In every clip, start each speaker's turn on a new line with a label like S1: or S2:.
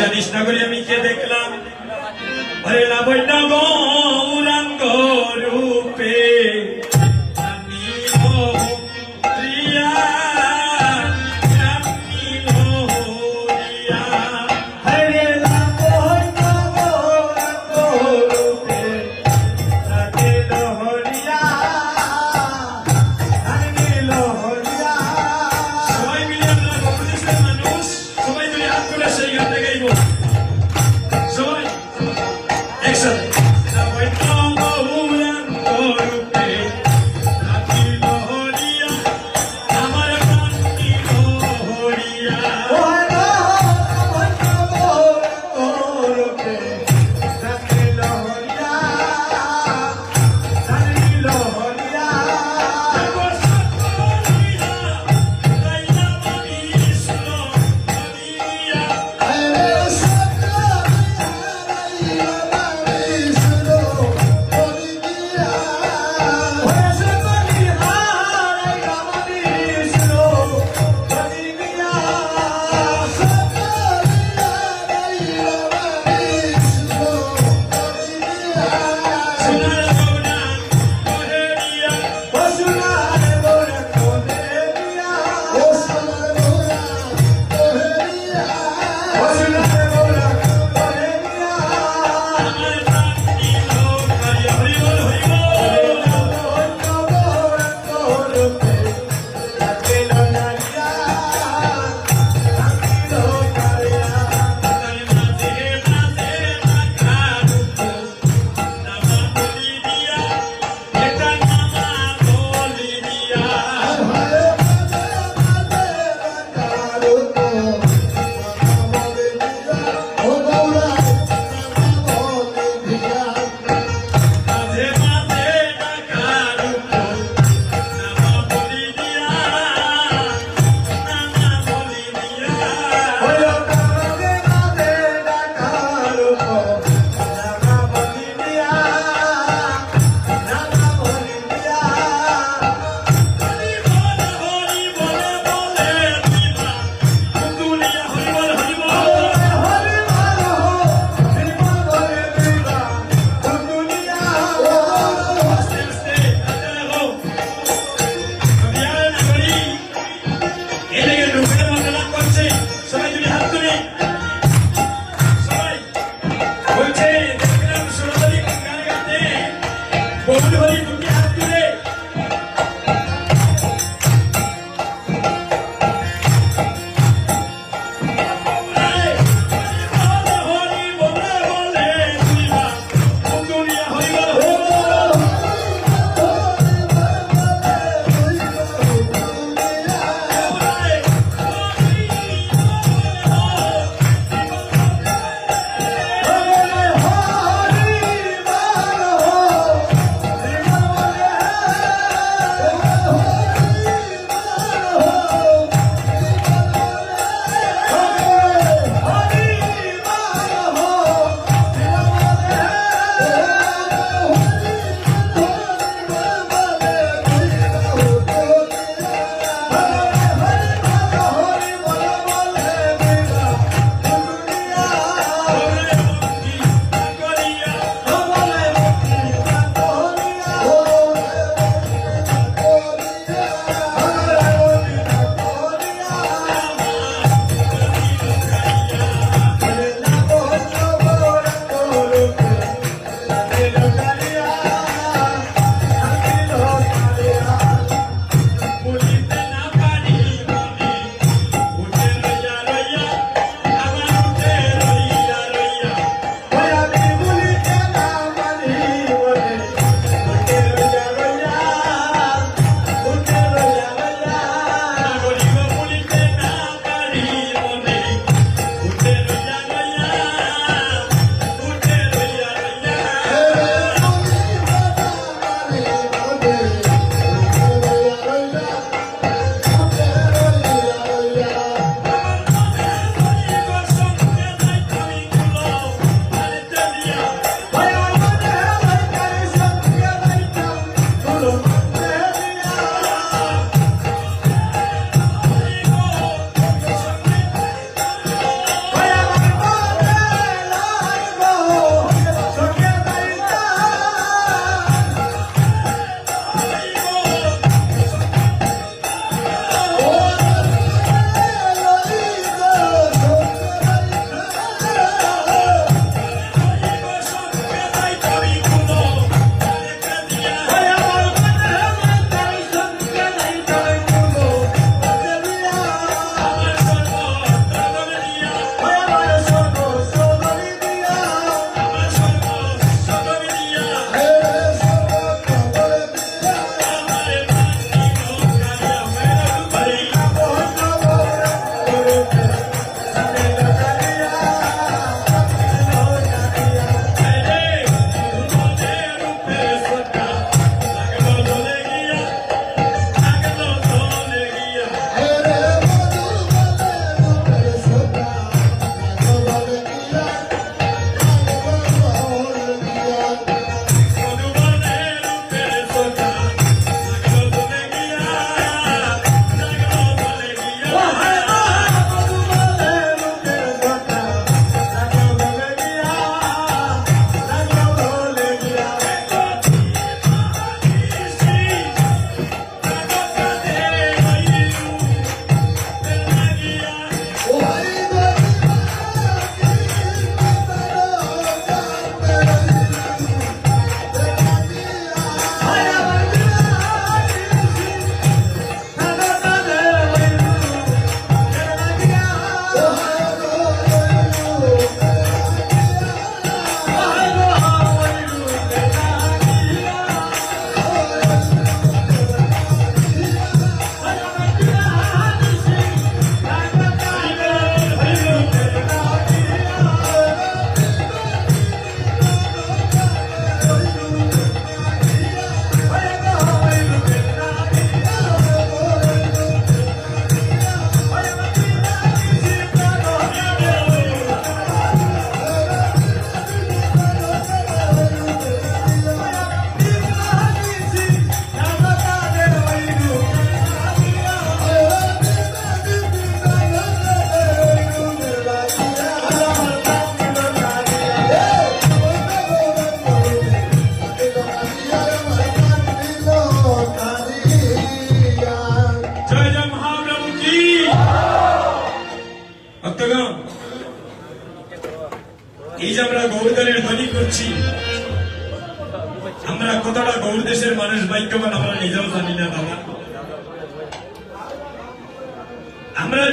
S1: জানিস না করে আমি কে দেখলাম। আরে না বই না everybody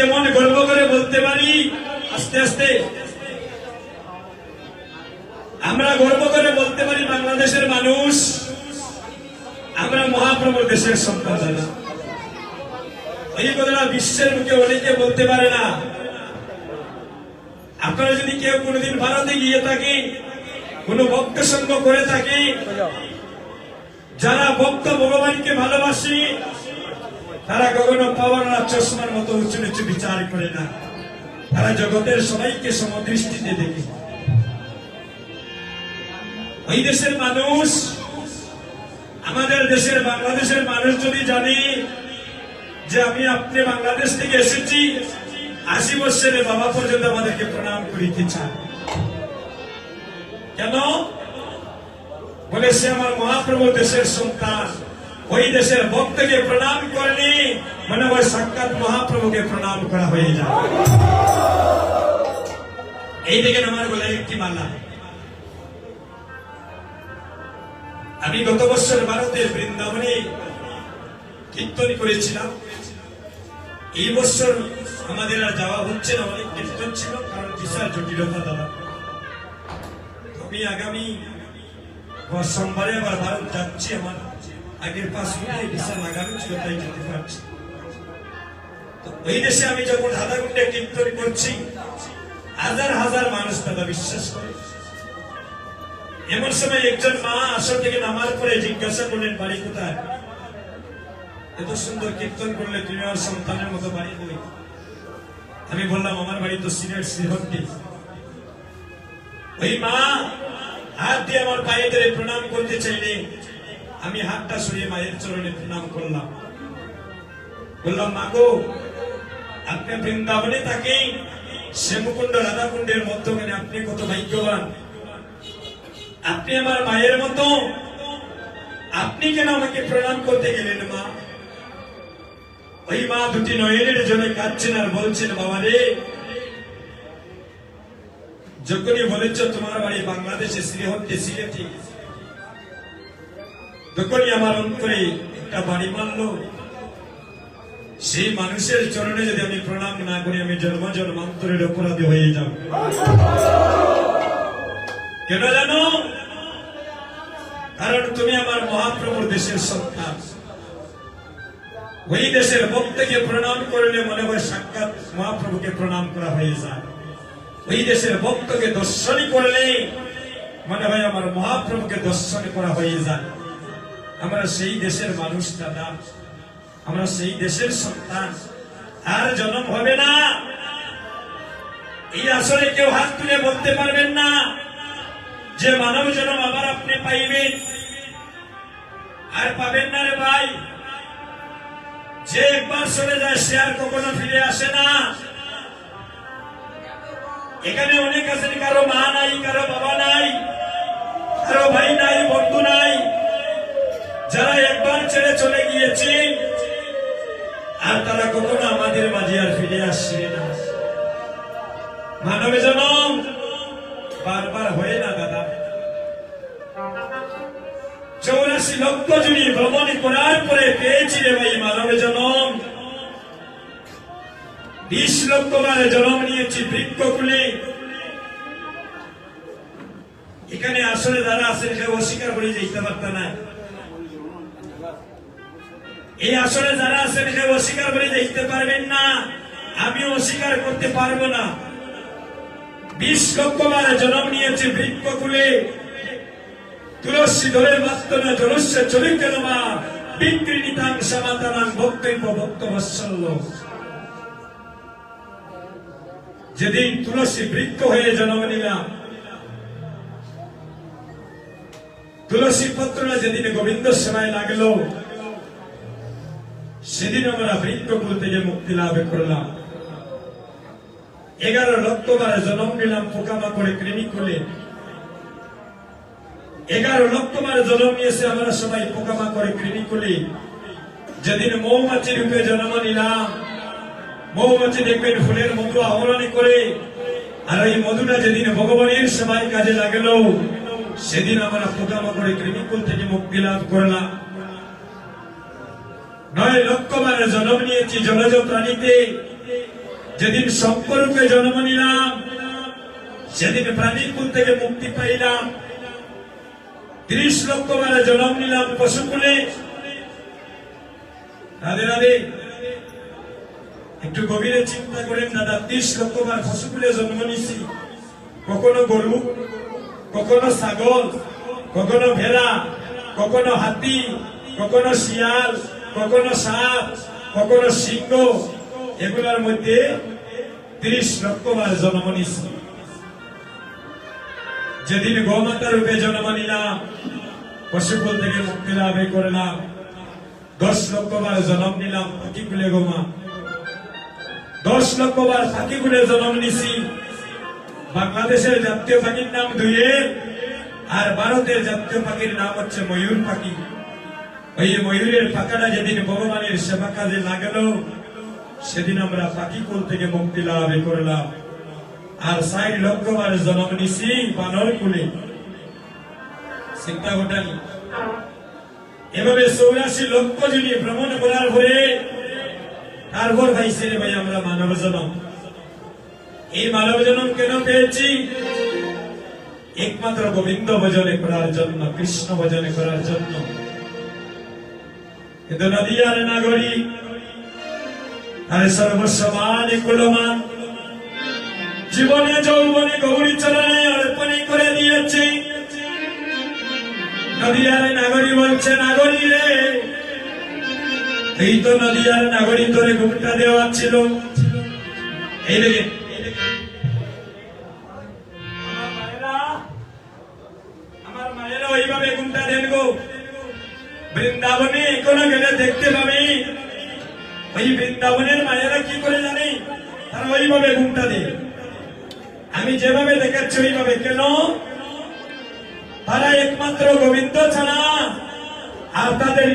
S1: যেমন গর্ব করে বলতে পারি, আস্তে আস্তে। আমরা গর্ব করে বলতে পারি বাংলাদেশের মানুষ, আমরা মহাপ্রভুর দেশের সন্তান এই কথাটা বিশ্বের মুখে অনেকে বলতে পারে না। আপনারা যদি কেউ কোনোদিন ভারতে গিয়ে থাকি, কোন ভক্ত সঙ্গ করে থাকি, যারা ভক্ত ভগবানকে ভালোবাসি তারা কখনো পাওয়ার না চশমার মতো উঁচু নিচু বিচার করে না। তারা জগতের সবাইকে সমদৃষ্টিতে দেখে। ওই দেশের মানুষ, আমাদের দেশের বাংলাদেশের মানুষ যদি জানি যে আমি আপনি বাংলাদেশ থেকে এসেছি, আশি বৎসরের বাবা পর্যন্ত আমাদেরকে প্রণাম করিতে চান। কেন? বলে সে আমার মহাপ্রভু দেশের সন্তান। ওই দেশের ভক্তকে প্রণাম করলে মনে হয় সাক্ষাৎ মহাপ্রভুকে প্রণাম করা হয়ে যায় এই আমার বলে একটি মালা। আমি গত বছর ভারতের বৃন্দাবনে কীর্তন করেছিলাম। এই বছর আমাদের আর যাওয়া হচ্ছে না, অনেক কীর্তন ছিল, কারণ বিশাল জটিলতা দাদা। আমি আগামী সোমবারে আবার ভারত যাচ্ছি আমার। আগের পাঁচ মিনিটে বিশাল আগামী ছিল তাই যেতে পারছি ওই দেশে আমি যখন আধা ঘণ্টা কীর্তন করছি, হাজার হাজার মানুষ দাদা বিশ্বাস করে। এমন সময় একজন মা আসর থেকে নামার পরে জিজ্ঞাসা করলেন, বাড়ি কোথায়? এত সুন্দর কীর্তন করলে তুমি আমার সন্তানের মতো বাড়ি দেবে আমি বললাম, আমার বাড়ি তো সিলেট শ্রীহট্টি ওই মা হাত দিয়ে আমার পায়ে ধরে প্রণাম করতে চাইলে আমি হাতটা সরিয়ে মায়ের চরণে প্রণাম করলাম। বললাম মা গো আপনি বৃন্দাবনে তাকে শ্যামকুণ্ড রাধাকুণ্ডের মধ্যখানে আপনি কত ভাগ্যবান। আপনি আমার মায়ের মতো। আপনি কেন আমাকে প্রণাম করতে গেলেন, মা? ওই মা দুটি নয়নের জন্য কাঁদছেন আর বলছেন, বাবা রে, যখনই বলেছ তোমার বাড়ি বাংলাদেশে শ্রীহট্টে সিলেটে তখনই আমার অন্তরে একটা বাড়ি মানলো সেই মানুষের চরণে যদি আমি প্রণাম না করি, আমি জন্ম জন্মান্তরের অপরাধী হয়ে যাব। কেন জানো? কারণ তুমি আমার মহাপ্রভুর দেশের সন্তান ওই দেশের ভক্তকে প্রণাম করলে মনে হয় সাক্ষাৎ মহাপ্রভুকে প্রণাম করা হয়ে যায়। ওই দেশের ভক্তকে দর্শনই করলে মনে হয় আমার মহাপ্রভুকে দর্শন করা হয়ে যায়। আমরা সেই দেশের মানুষ দাদা। আমরা সেই দেশের সন্তান। আর জন্ম হবে না। এই আসলে কেউ হাত তুলে বলতে পারবেন না যে মানব জন্ম আবার আপনি পাইবেন। আর পাবেন না রে ভাই। যে একবার চলে যায়, সে আর কখনো ফিরে আসে না। এখানে অনেক আছেন, কারও মা নাই, কারও বাবা নাই, কারও ভাই নাই, বন্ধু নাই। ছেড়ে চলে গিয়েছে। আর তারা কখনো আমাদের মাঝে আর ফিরে আসবে না। মানবে জনম বারবার হয়ে না দাদা। চৌরাশি লক্ষ জুড়ি ভ্রমণ করার পরে পেয়েছি রে ভাই, মানবে জনম বিশ লক্ষ বারে জনম নিয়েছি বৃক্ষকুলে। এখানে আসলে যারা আছেন কেউ অস্বীকার করে যেতে পারত না। এই আসলে যারা আছেন কেউ অস্বীকার করে যেতে পারবেন না। আমিও অস্বীকার করতে পারব না। বিশ লক্ষ বারে জন্ম নিয়েছি বৃক্ষকুলে তুলসী ধরে মাত্র জলস্য চলিত মা। বিক্রিণিতাং সমাতানাং ভক্তব্য ভক্ত বৎসল্য যেদিন তুলসী বৃক্ষ হয়ে জন্ম নিলাম। তুলসী পত্রটা যেদিন গোবিন্দ সেবায় লাগল সেদিন আমরা বৃক্ষকুল থেকে মুক্তি লাভ করলাম। এগারো লক্ষ বারে জন্ম নিলাম পোকামাকড়ে কৃমি খুলে এগারো লক্ষ বারে জন্ম নিয়েছে আমরা সবাই পোকামাকড়ে কৃমি খুলে যেদিন মৌমাছি রূপে জন্ম নিলাম, মৌমাছি দেখবেন ফুলের মধু আহরণ করে। আর এই মধুটা যেদিন ভগবানের সেবায় কাজে লাগল, সেদিন আমরা পোকামা করে কৃমিকুল থেকে মুক্তি লাভ করলাম। নয় লক্ষ বার জন্ম নিয়েছি জলজ প্রাণীতে যেদিন সম্পর্কে জন্ম নিলাম, সেদিন প্রাণীকুল থেকে মুক্তি পাইলাম। ত্রিশ লক্ষ বার জন্ম নিলাম পশুকুলে। রাধে রাধে। একটু গভীরে চিন্তা করেন দাদা, ত্রিশ লক্ষ বার পশুকুলে জন্ম নিছি। কখনো গরু, কখনো ছাগল, কখনো ভেড়া, কখনো হাতি, কখনো শিয়াল কখনো সাপ, কখনো সিংহ, এগুলোর মধ্যে ত্রিশ লক্ষ বার জন্ম নিছি যেদিন গোমাতা রূপে জন্ম নিলাম পশুকুল থেকে মুক্তি লাভ করলাম দশ লক্ষ বার জন্ম নিলাম পাখি কুলে গোমা। দশ লক্ষ বার পাখি কুলে জন্ম নিছি বাংলাদেশের জাতীয় পাখির নাম দুইয়ের, আর ভারতের জাতীয় পাখির নাম হচ্ছে ময়ূর পাখি। ওই ময়ূরের পাখাটা যেদিন ভগবানের সেবা কাজে লাগল, সেদিন আমরা পাখি কুল থেকে মুক্তি লাভ করলাম। আর ষাট লক্ষ বার জন্ম নিছি বানর কুলে। চিন্তা এভাবে চৌরাশি লক্ষ জনী ভ্রমণ করার পরে, তারপর পাইছে রে ভাই আমরা মানব জনম এই মানব জনম কেন পেয়েছি? একমাত্র গোবিন্দ ভজনে করার জন্য, কৃষ্ণ ভজনে করার জন্য। কিন্তু নদীয়ার নাগরিক আরে সর্বস্বমান কুলমান। জীবনে যৌবনে গৌরী চরণে অর্পণে করে দিয়েছি। নদীয়ার নাগরী বলছে, নাগরী রে, এই তো নদীয়ার নাগরী ধরে ঘুমটা দেওয়া ছিল। এই দেখে বৃন্দাবনে এখনও গেলে দেখতে পাবি। ওই বৃন্দাবনের মায়েরা কি করে জানি? তারা ওইভাবে ঘুমটা দেয়। আমি যেভাবে দেখাচ্ছি ওইভাবে। কেন? তারা একমাত্র গোবিন্দ ছাড়া আর তাদের